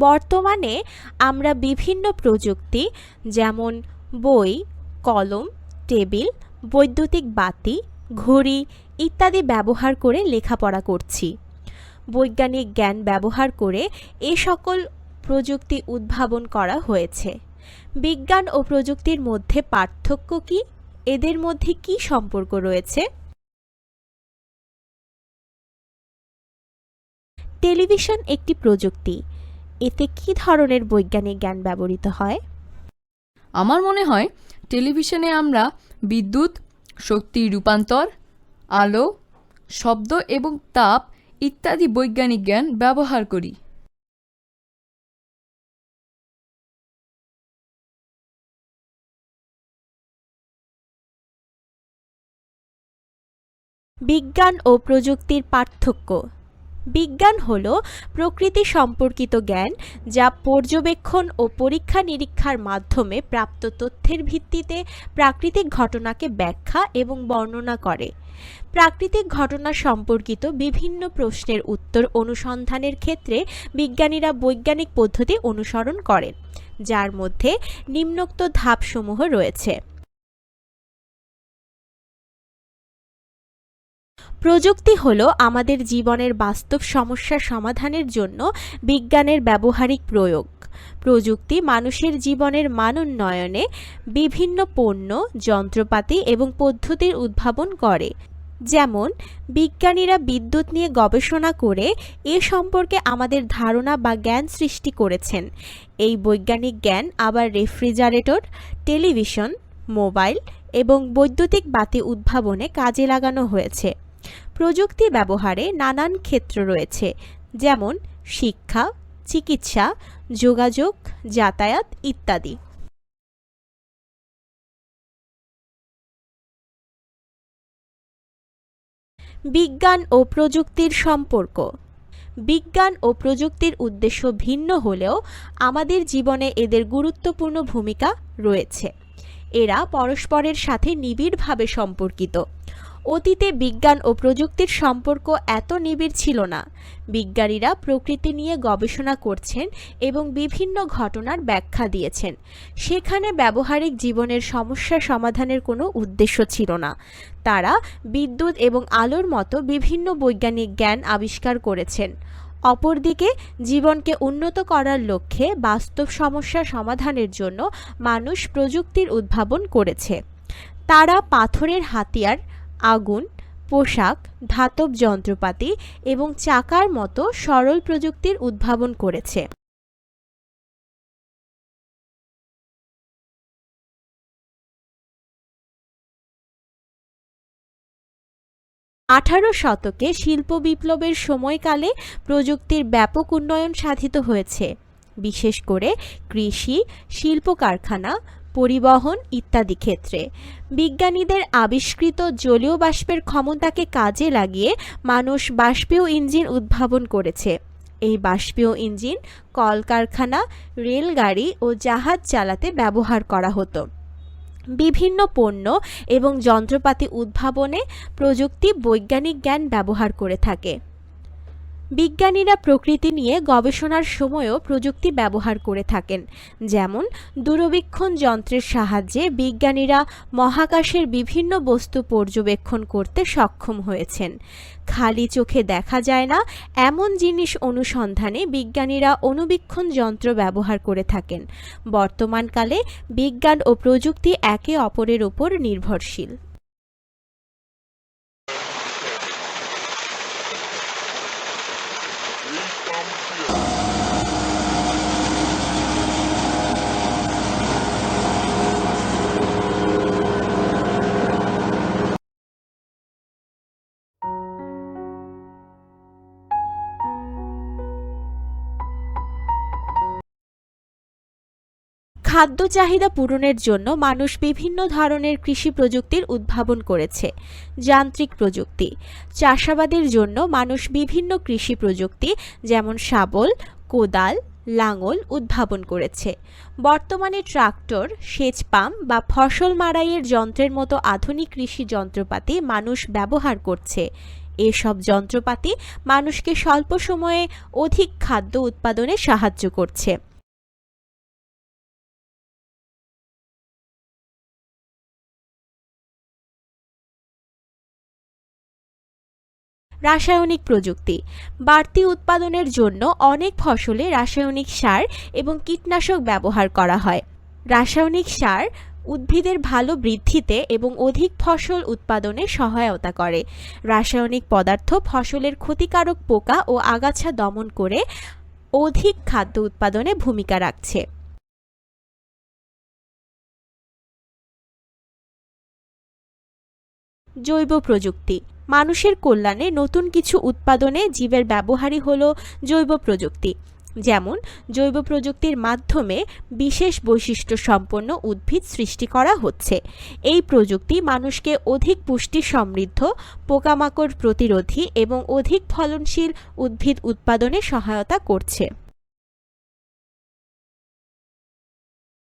বর্তমানে আমরা বিভিন্ন প্রযুক্তি যেমন বই, কলম, টেবিল, বৈদ্যুতিক বাতি, ঘড়ি ইত্যাদি ব্যবহার করে লেখাপড়া করছি। বৈজ্ঞানিক জ্ঞান ব্যবহার করে এ সকল প্রযুক্তি উদ্ভাবন করা হয়েছে। বিজ্ঞান ও প্রযুক্তির মধ্যে পার্থক্য কি? এদের মধ্যে কি সম্পর্ক রয়েছে? টেলিভিশন একটি প্রযুক্তি। এতে কি ধরনের বৈজ্ঞানিক জ্ঞান ব্যবহৃত হয়? আমার মনে হয় টেলিভিশনে আমরা বিদ্যুৎ শক্তি রূপান্তর আলো শব্দ এবং তাপ ইত্যাদি বৈজ্ঞানিক জ্ঞান ব্যবহার করি। বিজ্ঞান ও প্রযুক্তির পার্থক্য বিজ্ঞান হল প্রকৃতি সম্পর্কিত জ্ঞান যা পর্যবেক্ষণ ও পরীক্ষা নিরীক্ষার মাধ্যমে প্রাপ্ত তথ্যের ভিত্তিতে প্রাকৃতিক ঘটনাকে ব্যাখ্যা এবং বর্ণনা করে। প্রাকৃতিক ঘটনা সম্পর্কিত বিভিন্ন প্রশ্নের উত্তর অনুসন্ধানের ক্ষেত্রে বিজ্ঞানীরা বৈজ্ঞানিক পদ্ধতি অনুসরণ করেন, যার মধ্যে নিম্নোক্ত ধাপসমূহ রয়েছে। প্রযুক্তি হলো আমাদের জীবনের বাস্তব সমস্যা সমাধানের জন্য বিজ্ঞানের ব্যবহারিক প্রয়োগ। প্রযুক্তি মানুষের জীবনের মান উন্নয়নে বিভিন্ন পণ্য, যন্ত্রপাতি এবং পদ্ধতির উদ্ভাবন করে। যেমন, বিজ্ঞানীরা বিদ্যুৎ নিয়ে গবেষণা করে এ সম্পর্কে আমাদের ধারণা বা জ্ঞান সৃষ্টি করেছেন। এই বৈজ্ঞানিক জ্ঞান আবার রেফ্রিজারেটর, টেলিভিশন, মোবাইল এবং বৈদ্যুতিক বাতি উদ্ভাবনে কাজে লাগানো হয়েছে। প্রযুক্তি ব্যবহারে নানান ক্ষেত্র রয়েছে, যেমন শিক্ষা, চিকিৎসা, যোগাযোগ, যাতায়াত ইত্যাদি। বিজ্ঞান ও প্রযুক্তির সম্পর্ক। বিজ্ঞান ও প্রযুক্তির উদ্দেশ্য ভিন্ন হলেও আমাদের জীবনে এদের গুরুত্বপূর্ণ ভূমিকা রয়েছে। এরা পরস্পরের সাথে নিবিড়ভাবে সম্পর্কিত। অতীতে বিজ্ঞান ও প্রযুক্তির সম্পর্ক এত নিবিড় ছিল না। বিজ্ঞানীরা প্রকৃতি নিয়ে গবেষণা করছেন এবং বিভিন্ন ঘটনার ব্যাখ্যা দিয়েছেন। সেখানে ব্যবহারিক জীবনের সমস্যা সমাধানের কোনো উদ্দেশ্য ছিল না। তারা বিদ্যুৎ এবং আলোর মতো বিভিন্ন বৈজ্ঞানিক জ্ঞান আবিষ্কার করেছেন। অপরদিকে, জীবনকে উন্নত করার লক্ষ্যে বাস্তব সমস্যা সমাধানের জন্য মানুষ প্রযুক্তির উদ্ভাবন করেছে। তারা পাথরের হাতিয়ার আগুন, পোশাক, ধাতব যন্ত্রপাতি এবং চাকার মতো সরল প্রযুক্তির উদ্ভাবন করেছে। আঠারো শতকে শিল্প বিপ্লবের সময়কালে প্রযুক্তির ব্যাপক উন্নয়ন সাধিত হয়েছে। বিশেষ করে কৃষি শিল্প কারখানা পরিবহন ইত্যাদি ক্ষেত্রে। বিজ্ঞানীদের আবিষ্কৃত জলীয় বাষ্পের ক্ষমতাকে কাজে লাগিয়ে মানুষ বাষ্পীয় ইঞ্জিন উদ্ভাবন করেছে। এই বাষ্পীয় ইঞ্জিন কলকারখানা, রেলগাড়ি ও জাহাজ চালাতে ব্যবহার করা হতো। বিভিন্ন পণ্য এবং যন্ত্রপাতি উদ্ভাবনে প্রযুক্তি বৈজ্ঞানিক জ্ঞান ব্যবহার করে থাকে। বিজ্ঞানীরা প্রকৃতি নিয়ে গবেষণার সময়ও প্রযুক্তি ব্যবহার করে থাকেন। যেমন, দূরবীক্ষণ যন্ত্রের সাহায্যে বিজ্ঞানীরা মহাকাশের বিভিন্ন বস্তু পর্যবেক্ষণ করতে সক্ষম হয়েছেন। খালি চোখে দেখা যায় না, এমন জিনিস অনুসন্ধানে বিজ্ঞানীরা অনুবীক্ষণ যন্ত্র ব্যবহার করে থাকেন। বর্তমানকালে বিজ্ঞান ও প্রযুক্তি একে অপরের উপর নির্ভরশীল। খাদ্য চাহিদা পূরণের জন্য মানুষ বিভিন্ন ধরনের কৃষি প্রযুক্তির উদ্ভাবন করেছে। যান্ত্রিক প্রযুক্তি। চাষাবাদের জন্য মানুষ বিভিন্ন কৃষি প্রযুক্তি, যেমন শাবল, কোদাল, লাঙল উদ্ভাবন করেছে। বর্তমানে ট্রাক্টর, সেচ পাম্প বা ফসল মাড়াইয়ের যন্ত্রের মতো আধুনিক কৃষি যন্ত্রপাতি মানুষ ব্যবহার করছে। এসব যন্ত্রপাতি মানুষকে স্বল্প সময়ে অধিক খাদ্য উৎপাদনে সাহায্য করছে। রাসায়নিক প্রযুক্তি। বাড়তি উৎপাদনের জন্য অনেক ফসলে রাসায়নিক সার এবং কীটনাশক ব্যবহার করা হয়। রাসায়নিক সার উদ্ভিদের ভালো বৃদ্ধিতে এবং অধিক ফসল উৎপাদনে সহায়তা করে। রাসায়নিক পদার্থ ফসলের ক্ষতিকারক পোকা ও আগাছা দমন করে অধিক খাদ্য উৎপাদনে ভূমিকা রাখছে। জৈব প্রযুক্তি। মানুষের কল্যাণে নতুন কিছু উৎপাদনে জীবের ব্যবহারই হলো জৈব প্রযুক্তি। যেমন, জৈব প্রযুক্তির মাধ্যমে বিশেষ বৈশিষ্ট্য সম্পন্ন উদ্ভিদ সৃষ্টি করা হচ্ছে। এই প্রযুক্তি মানুষকে অধিক পুষ্টি সমৃদ্ধ, পোকামাকড় প্রতিরোধী এবং অধিক ফলনশীল উদ্ভিদ উৎপাদনে সহায়তা করছে।